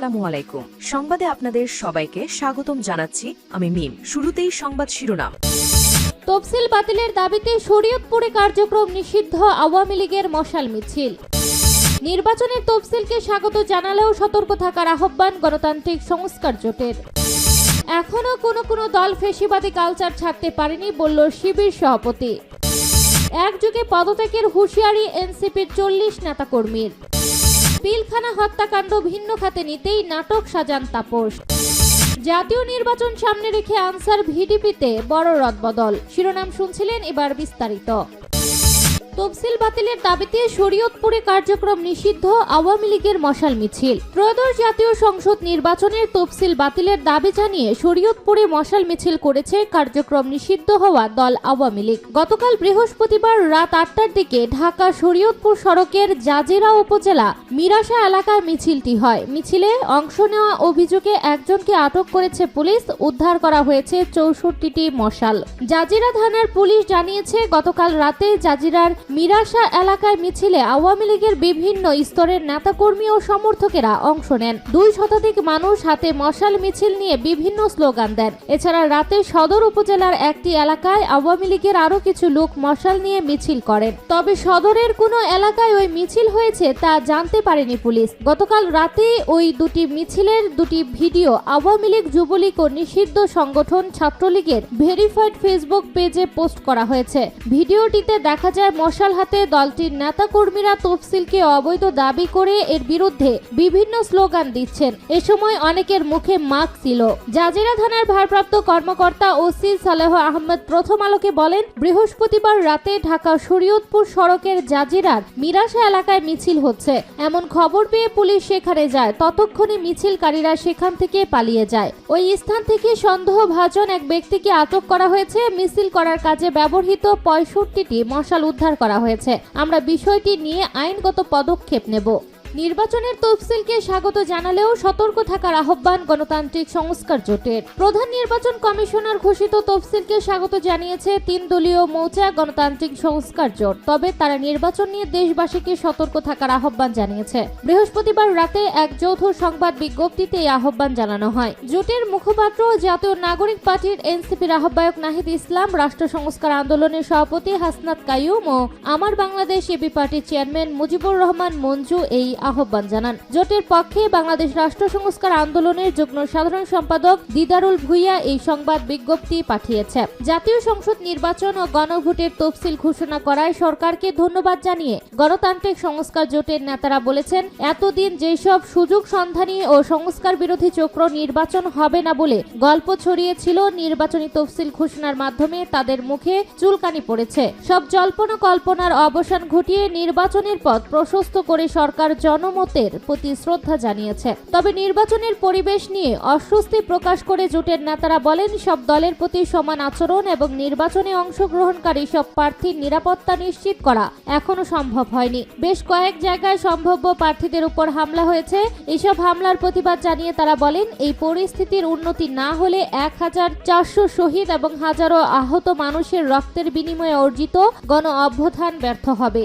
আসসালামু আলাইকুম সংবাদে আপনাদের সবাইকে স্বাগতম জানাচ্ছি আমি মিম। শুরুতেই সংবাদ শিরোনাম। তফসিল বাতিলের দাবিতে শরীয়তপুরে কার্যক্রম নিষিদ্ধ আওয়ামী লীগের মশাল মিছিল। নির্বাচনের তফসিলকে স্বাগত জানালেও সতর্ক থাকার আহ্বান গণতান্ত্রিক সংস্কার জোটের। এখনও কোনো কোনো দল ফেসিবাদী কালচার ছাড়তে পারেনি বলল শিবির সভাপতি। একযুগে পদত্যাগের হুঁশিয়ারি এনসিপির চল্লিশ নেতাকর্মীর। পিলখানা হত্যাকাণ্ড ভিন্ন খাতে নিতেই নাটক সাজান তাপস। জাতীয় নির্বাচন সামনে রেখে আনসার ভিডিপিতে বড় রদবদল। শিরোনাম শুনছিলেন এবার বিস্তারিত। তফসিল বাতিলের দাবিতে শরীয়তপুরে কার্যক্রম নিষিদ্ধ আওয়ামী লীগের মশাল মিছিল। ত্রয়োদশ জাতীয় সংসদ নির্বাচনের তফসিল বাতিলের দাবি জানিয়ে শরীয়তপুরে মশাল মিছিল করেছে কার্যক্রম নিষিদ্ধ হওয়া দল আওয়ামী লীগ। গতকাল বৃহস্পতিবার রাত আটটার দিকে ঢাকা শরীয়তপুর সড়কের জাজিরা উপজেলা মিরাশা এলাকায় মিছিলটি হয়। মিছিলে অংশ নেওয়া অভিযোগে একজনকে আটক করেছে পুলিশ, উদ্ধার করা হয়েছে চৌষট্টিটি মশাল। জাজিরা থানার পুলিশ জানিয়েছে, গতকাল রাতে জাজিরার মিরাশা এলাকায় মিছিলে আওয়ামী লীগের বিভিন্ন স্তরের নেতাকর্মী ও সমর্থকেরা অংশ নেন। দুই শতাধিক মানুষ হাতে মশাল মিছিল নিয়ে বিভিন্ন স্লোগান দেন। এছাড়া রাতে সদর উপজেলার একটি এলাকায় আওয়ামী লীগের আরও কিছু লোক মশাল নিয়ে মিছিল করেন। তবে সদরের কোনো এলাকায় ওই মিছিল হয়েছে তা জানতে পারেনি পুলিশ। গতকাল রাতে ওই দুটি মিছিলের দুটি ভিডিও আওয়ামী লীগ যুবলীগ ও নিষিদ্ধ সংগঠন ছাত্রলীগের ভেরিফাইড ফেসবুক পেজে পোস্ট করা হয়েছে। ভিডিওটিতে দেখা যায় মশাল হাতে দলটির নেতাকর্মীরা তফসিলকে অবৈধ দাবি করে এর বিরুদ্ধে বিভিন্ন স্লোগান দিচ্ছেন। এ সময় অনেকের মুখে মাস্ক ছিল। জাজিরা থানার ভারপ্রাপ্ত কর্মকর্তা ওসি সালেহ আহমেদ প্রথম আলোকে বলেন, বৃহস্পতিবার রাতে ঢাকা শরীয়তপুর সড়কের জাজিরার মিরাশা এলাকায় মিছিল হচ্ছে। এমন খবর পেয়ে পুলিশ সেখানে যায়। ততক্ষণে মিছিলকারীরা সেখান থেকে পালিয়ে যায়। ওই স্থান থেকে সন্দেহভাজন এক ব্যক্তিকে আটক করা হয়েছে। মিছিল করার কাজে ব্যবহৃত পঁয়ষট্টিটি মশাল উদ্ধার করা হয়েছে। আমরা বিষয়টি নিয়ে আইনগত পদক্ষেপ নেব। নির্বাচনের তফসিলকে স্বাগত জানালেও সতর্ক থাকার আহ্বান গণতান্ত্রিক সংস্কার জোটের। প্রধান নির্বাচন কমিশনার ঘোষিত তফসিলকে স্বাগত জানিয়েছে তিন দলীয় মৌচা গণতান্ত্রিক সংস্কার জোট। তবে তারা নির্বাচন নিয়ে দেশবাসীকে সতর্ক থাকার আহ্বান জানিয়েছে। বৃহস্পতিবার রাতে এক যৌথ সংবাদ বিজ্ঞপ্তিতে এই আহ্বান জানানো হয়। জোটের মুখপাত্র জাতীয় নাগরিক পার্টির এনসিপির আহ্বায়ক নাহিদ ইসলাম, রাষ্ট্র সংস্কার আন্দোলনের সভাপতি হাসনাত কাইয়ুম ও আমার বাংলাদেশ এবি পার্টির চেয়ারম্যান মুজিবুর রহমান মঞ্জু এই আহ্বান জানান। জোটের পক্ষে বাংলাদেশ রাষ্ট্র সংস্কার আন্দোলনের যুগ্ম সাধারণ সম্পাদক দিদারুল ভুইয়া এই সংবাদ বিজ্ঞপ্তি পাঠিয়েছে। জাতীয় সংসদ নির্বাচন ও গণভোটের তফসিল ঘোষণা করায় সরকারকে ধন্যবাদ জানিয়ে গণতান্ত্রিক সংস্কার জোটের নেতারা বলেছেন, এতদিন যেসব সুযোগ সন্ধানী ও সংস্কার বিরোধী চক্র নির্বাচন হবে না বলে গল্প ছড়িয়েছিল নির্বাচনী তফসিল ঘোষণার মাধ্যমে তাদের মুখে চুলকানি পড়েছে। সব জল্পনা কল্পনার অবসান ঘটিয়ে নির্বাচনের পথ প্রশস্ত করে সরকার জনমতের প্রতি শ্রদ্ধা জানিয়েছে। তবে নির্বাচনের পরিবেশ নিয়ে অস্বস্তি প্রকাশ করে জোটের নেতারা বলেন, সব দলের প্রতি সমান আচরণ এবং নির্বাচনে অংশগ্রহণকারী সব প্রার্থীর নিরাপত্তা নিশ্চিত করা এখনও সম্ভব হয়নি। বেশ কয়েক জায়গায় সম্ভাব্য প্রার্থীদের উপর হামলা হয়েছে। এসব হামলার প্রতিবাদ জানিয়ে তারা বলেন, এই পরিস্থিতির উন্নতি না হলে এক হাজার চারশো শহীদ এবং হাজারো আহত মানুষের রক্তের বিনিময়ে অর্জিত গণ অভ্যুত্থান ব্যর্থ হবে।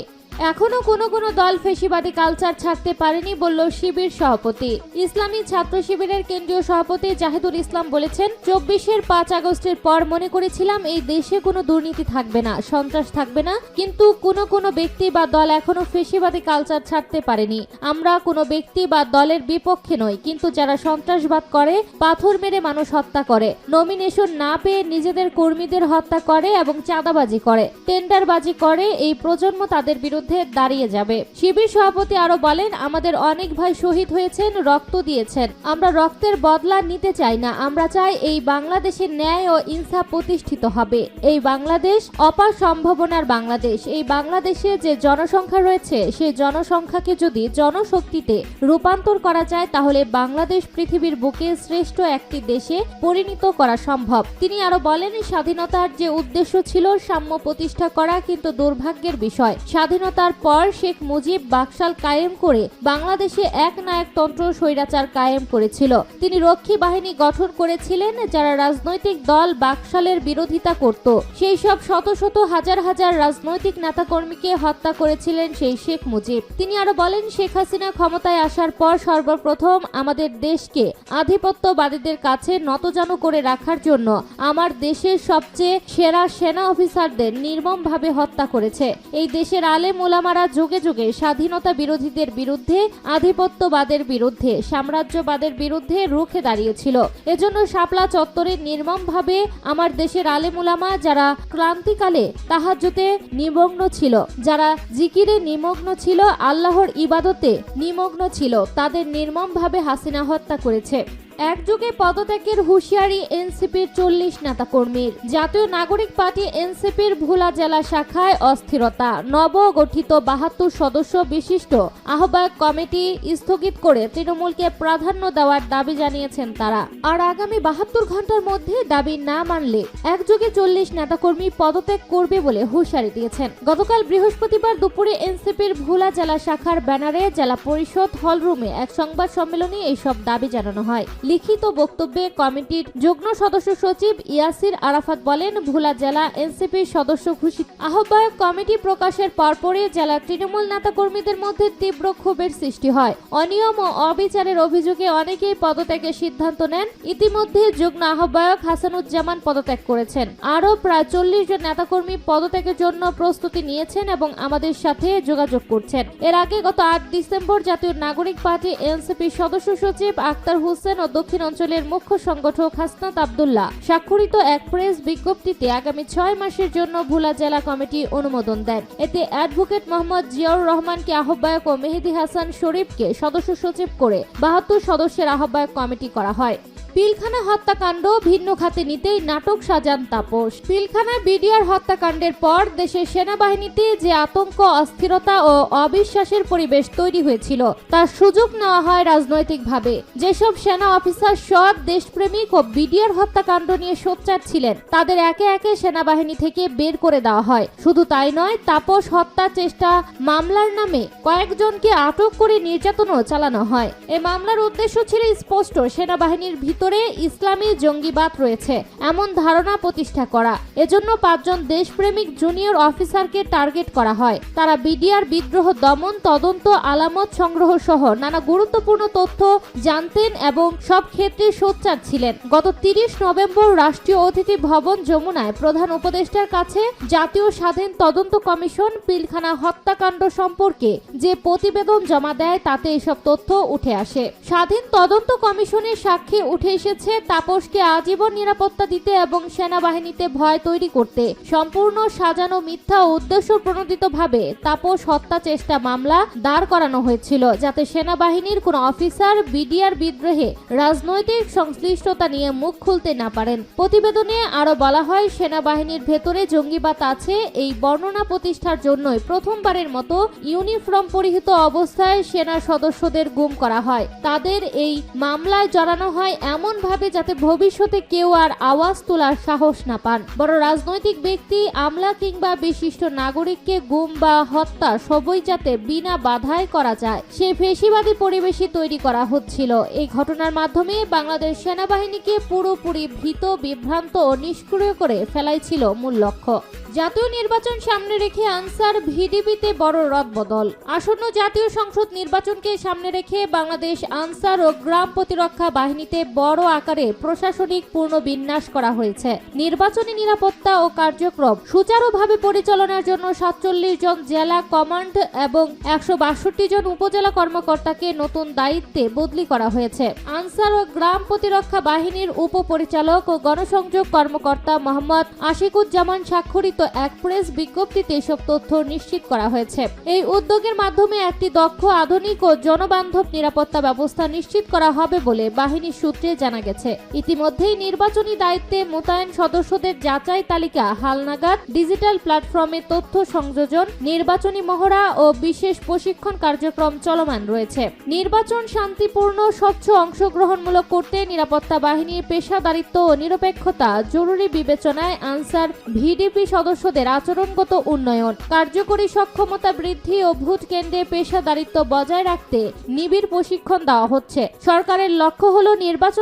এখনও কোনো কোনো দল ফেসিবাদী কালচার ছাড়তে পারেনি বলল শিবির সভাপতি। ইসলামী ছাত্র শিবিরের কেন্দ্রীয় সভাপতি জাহিদুল ইসলাম বলেছেন, চব্বিশের পাঁচ আগস্টের পর মনে করেছিলাম এই দেশে কোনো দুর্নীতি থাকবে না, সন্ত্রাস থাকবে না, কিন্তু কোনো কোনো ব্যক্তি বা দল এখনও ফেসিবাদী কালচার ছাড়তে পারেনি। আমরা কোনো ব্যক্তি বা দলের বিপক্ষে নই, কিন্তু যারা সন্ত্রাসবাদ করে, পাথর মেরে মানুষ হত্যা করে নমিনেশন না পেয়ে নিজেদের কর্মীদের হত্যা করে এবং চাঁদাবাজি করে টেন্ডারবাজি করে, এই প্রজন্ম তাদের বিরুদ্ধে দাঁড়িয়ে যাবে। শিবির সভাপতি আরও বলেন, আমাদের অনেক ভাই শহীদ হয়েছেন, রক্ত দিয়েছেন। আমরা রক্তের বদলা নিতে চাই না। আমরা চাই এই বাংলাদেশের ন্যায় ও ইনসাফ প্রতিষ্ঠিত হবে। এই বাংলাদেশ অপার সম্ভাবনার বাংলাদেশ। এই বাংলাদেশে যে জনসংখ্যা রয়েছে, সেই জনসংখ্যাকে যদি জনশক্তিতে রূপান্তর করা যায়, তাহলে বাংলাদেশ পৃথিবীর বুকে শ্রেষ্ঠ একটি দেশে পরিণত করা সম্ভব। তিনি আরও বলেন, স্বাধীনতার যে উদ্দেশ্য ছিল, সাম্য প্রতিষ্ঠা করা কিন্তু দুর্ভাগ্যের বিষয়। স্বাধীনতা স্বাধীনতার পর শেখ মুজিব বাকশাল কায়েম করে বাংলাদেশে এক নায়কতন্ত্র স্বৈরাচার কায়েম করেছিল। তিনি রক্ষী বাহিনী গঠন করেছিলেন, যারা রাজনৈতিক দল বাকশালের বিরোধিতা করত। সেই সব শত শত হাজার হাজার রাজনৈতিক নেতাকর্মীকে হত্যা করেছিলেন সেই শেখ মুজিব। তিনি আরও বলেন, শেখ হাসিনা ক্ষমতায় আসার পর সর্বপ্রথম আমাদের দেশকে আধিপত্যবাদীদের কাছে নতজানু করে রাখার জন্য আমার দেশের সবচেয়ে সেরা সেনা অফিসারদের নির্মমভাবে হত্যা করেছে। এই দেশের আলেম ওলামারা যুগে যুগে স্বাধীনতা বিরোধীদের বিরুদ্ধে, আধিপত্যবাদের বিরুদ্ধে, সাম্রাজ্যবাদের বিরুদ্ধে রুখে দাঁড়িয়েছিল। এজন্য শাপলা চত্বরে নির্মমভাবে আমার দেশের আলেম ওলামা যারা ক্লান্তিকালে তাহাজ্জুতে নিমগ্ন ছিল, যারা জিকিরে নিমগ্ন ছিল, আল্লাহর ইবাদতে নিমগ্ন ছিল, তাদের নির্মমভাবে হাসিনা হত্যা করেছে। একযুগে পদত্যাগের হুঁশিয়ারি এনসিপির চল্লিশ নেতাকর্মীর। জাতীয় নাগরিক পার্টি এনসিপির ভোলা জেলা শাখায় অস্থিরতা। নবগঠিত বাহাত্তর সদস্য বিশিষ্ট আহ্বায়ক কমিটি স্থগিত করে তৃণমূলকে প্রাধান্য দেওয়ার দাবি জানিয়েছেন তারা। আর আগামী বাহাত্তর ঘণ্টার মধ্যে দাবি না মানলে একযোগে চল্লিশ নেতাকর্মী পদত্যাগ করবে বলে হুঁশিয়ারি দিয়েছেন। গতকাল বৃহস্পতিবার দুপুরে এনসিপির ভোলা জেলা শাখার ব্যানারে জেলা পরিষদ হলরুমে এক সংবাদ সম্মেলনে এইসব দাবি জানানো হয়। লিখিত বক্তব্যে কমিটির যুগ্ম সদস্য সচিব ইয়াসির আরাফাত বলেন, ভোলা জেলা এনসিপির সদস্য ঘোষিত। আহ্বায়ক কমিটি প্রকাশের পরপরই জেলা তৃণমূল নেতাকর্মীদের মধ্যে তীব্র ক্ষোভের সৃষ্টি হয়। অনিয়ম ও অবিচারের অভিযোগে অনেকেই পদত্যাগের সিদ্ধান্ত নেন। ইতিমধ্যে যুগ্ম আহ্বায়ক হাসানুজ্জামান পদত্যাগ করেছেন। আরও প্রায় চল্লিশ জন নেতাকর্মী পদত্যাগের জন্য প্রস্তুতি নিয়েছেন এবং আমাদের সাথে যোগাযোগ করছেন। এর আগে গত আট ডিসেম্বর জাতীয় নাগরিক পার্টি এনসিপির সদস্য সচিব আক্তার হোসেন ও দক্ষিণ অঞ্চলের মুখ্য সংগঠক হাসনাত আবদুল্লাহ। স্বাক্ষরিত এক প্রেস বিজ্ঞপ্তিতে আগামী ছয় মাসের জন্য ভোলা জেলা কমিটি অনুমোদন দেন। এতে অ্যাডভোকেট মোহাম্মদ জিয়াউর রহমানকে আহ্বায়ক ও মেহেদি হাসান শরীফকে সদস্য সচিব করে বাহাত্তর সদস্যের আহ্বায়ক কমিটি করা হয়। পিলখানা হত্যাকাণ্ড ভিন্ন খাতে নিতেই নাটক সাজান তাপস। পিলখানায় বিডিআর হত্যাকাণ্ডের পর দেশের সেনাবাহিনীতে যে আতঙ্ক, অস্থিরতা ও অবিশ্বাসের পরিবেশ তৈরি হয়েছিল, তার সুযোগ নেওয়া হয় রাজনৈতিকভাবে। যেসব সেনা অফিসার সৎ, দেশপ্রেমিক ও বিডিআর হত্যাকাণ্ড নিয়ে সোচ্চার ছিলেন, তাদের একে একে সেনাবাহিনী থেকে বের করে দেওয়া হয়। শুধু তাই নয়, তাপস হত্যা চেষ্টা মামলার নামে কয়েকজনকে আটক করে নির্যাতনও চালানো হয়। এ মামলার উদ্দেশ্য ছিল স্পষ্ট, সেনাবাহিনীর ভিতরে ইসলামী জঙ্গিবাদ রয়েছে, এমন ধারণা প্রতিষ্ঠা করা। এজন্য পাঁচজন দেশপ্রেমিক জুনিয়র অফিসারকে টার্গেট করা হয়। তারা বিডিআর বিদ্রোহ দমন, তদন্ত, আলামত সংগ্রহ সহ নানা গুরুত্বপূর্ণ তথ্য জানতেন এবং সব ক্ষেত্রে সোচ্চার ছিলেন। গত তিরিশ নভেম্বর রাষ্ট্রীয় অতিথি ভবন যমুনায় প্রধান উপদেষ্টার কাছে জাতীয় স্বাধীন তদন্ত কমিশন পিলখানা হত্যাকাণ্ড সম্পর্কে যে প্রতিবেদন জমা দেয়, তাতে এসব তথ্য উঠে আসে। স্বাধীন তদন্ত কমিশনের সাক্ষী উঠে এসেছে তাপসকে আজীবন নিরাপত্তা দিতে এবং সেনাবাহিনীতে ভয় তৈরি করতে। সম্পূর্ণ সাজানো মিথ্যা উদ্দেশ্য প্রণোদিতভাবে তাপস হত্যা চেষ্টা মামলা দাঁড় করানো হয়েছিল, যাতে সেনাবাহিনীর কোনো অফিসার, বিডিআর বিদ্রোহে রাজনৈতিক সংশ্লিষ্টতা নিয়ে মুখ খুলতে না পারেন। প্রতিবেদনে আরও বলা হয়, সেনাবাহিনীর ভেতরে জঙ্গিবাদ আছে, এই বর্ণনা প্রতিষ্ঠার জন্যই প্রথমবারের মতো ইউনিফর্ম পরিহিত অবস্থায় সেনা সদস্যদের গুম করা হয়। তাদের এই মামলায় জড়ানো হয় এমন ভাবে যাতে ভবিষ্যতে কেউ আর আওয়াজ তোলার সাহস না পান। বড় রাজনৈতিক ব্যক্তি, আমলা কিংবা বিশিষ্ট নাগরিককে গুম বা হত্যা সবই যাতে বিনা বাধায় করা যায়, সে ফেসিবাদী পরিবেশই তৈরি করা হচ্ছিল। এই ঘটনার মাধ্যমে বাংলাদেশ সেনাবাহিনীকে পুরোপুরি ভীত, বিভ্রান্ত ও নিষ্ক্রিয় করে ফেলাই ছিল মূল লক্ষ্য। জাতীয় নির্বাচন সামনে রেখে আনসার ভিডিপিতে বড় রদবদল। আসন্ন জাতীয় সংসদ নির্বাচনকে সামনে রেখে বাংলাদেশ আনসার ও গ্রাম প্রতিরক্ষা বাহিনীতে বড় আকারে প্রশাসনিক পুনর্বিন্যাস করা হয়েছে। নির্বাচনী নিরাপত্তা ও কার্যক্রম সুচারুভাবে পরিচালনার জন্য সাতচল্লিশ জন জেলা কমান্ড এবং একশো বাষট্টি জন উপজেলা কর্মকর্তাকে নতুন দায়িত্বে বদলি করা হয়েছে। আনসার ও গ্রাম প্রতিরক্ষা বাহিনীর উপপরিচালক ও গণসংযোগ কর্মকর্তা মোহাম্মদ আশিকুজ্জামান স্বাক্ষরিত এক প্রেস বিজ্ঞপ্তিতে এসব তথ্য নিশ্চিত করা হয়েছে। এই উদ্যোগের মাধ্যমে একটি দক্ষ আধুনিক ও জনবান্ধব নিরাপত্তা ব্যবস্থা নিশ্চিত করা হবে বলে বাহিনীর সূত্রে জানা গেছে। ইতিমধ্যেই নির্বাচনী দায়িত্বে মোতায়েন সদস্যদের যাচাই তালিকা, হালনাগাদ, ডিজিটাল প্ল্যাটফর্মে তথ্য সংযোজন, নির্বাচনী মহড়া ও বিশেষ প্রশিক্ষণ কার্যক্রম চলমান রয়েছে। নির্বাচন শান্তিপূর্ণ, স্বচ্ছ অংশগ্রহণমূলক করতে নিরাপত্তা বাহিনীর পেশাদারিত্ব ও নিরপেক্ষতা, জরুরি বিবেচনায় আনসার ভিডিপি সদস্যদের আচরণগত উন্নয়ন, কার্যকরী সক্ষমতা বৃদ্ধি ও ভোট কেন্দ্রে পেশাদারিত্ব বজায় রাখতে নিবিড় প্রশিক্ষণ দেওয়া হচ্ছে। সরকারের লক্ষ্য হল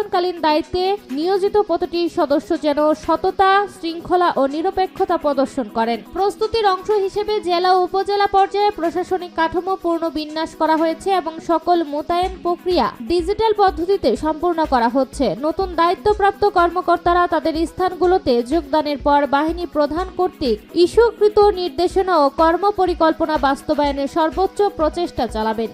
নির্বাচনকালীন দায়িত্বে নিয়োজিত প্রতিটি সদস্য যেন সততা, শৃঙ্খলা ও নিরপেক্ষতা প্রদর্শন করেন। প্রস্তুতির অংশ হিসেবে জেলা ও উপজেলা পর্যায়ে প্রশাসনিক কাঠামো পূর্ণ বিন্যাস করা হয়েছে এবং সকল মোতায়েন প্রক্রিয়া ডিজিটাল পদ্ধতিতে সম্পূর্ণ করা হচ্ছে। নতুন দায়িত্বপ্রাপ্ত কর্মকর্তারা তাদের স্থানগুলোতে যোগদানের পর বাহিনী প্রধান কর্তৃক ইস্যুকৃত নির্দেশনা ও কর্মপরিকল্পনা বাস্তবায়নের সর্বোচ্চ প্রচেষ্টা চালাবেন।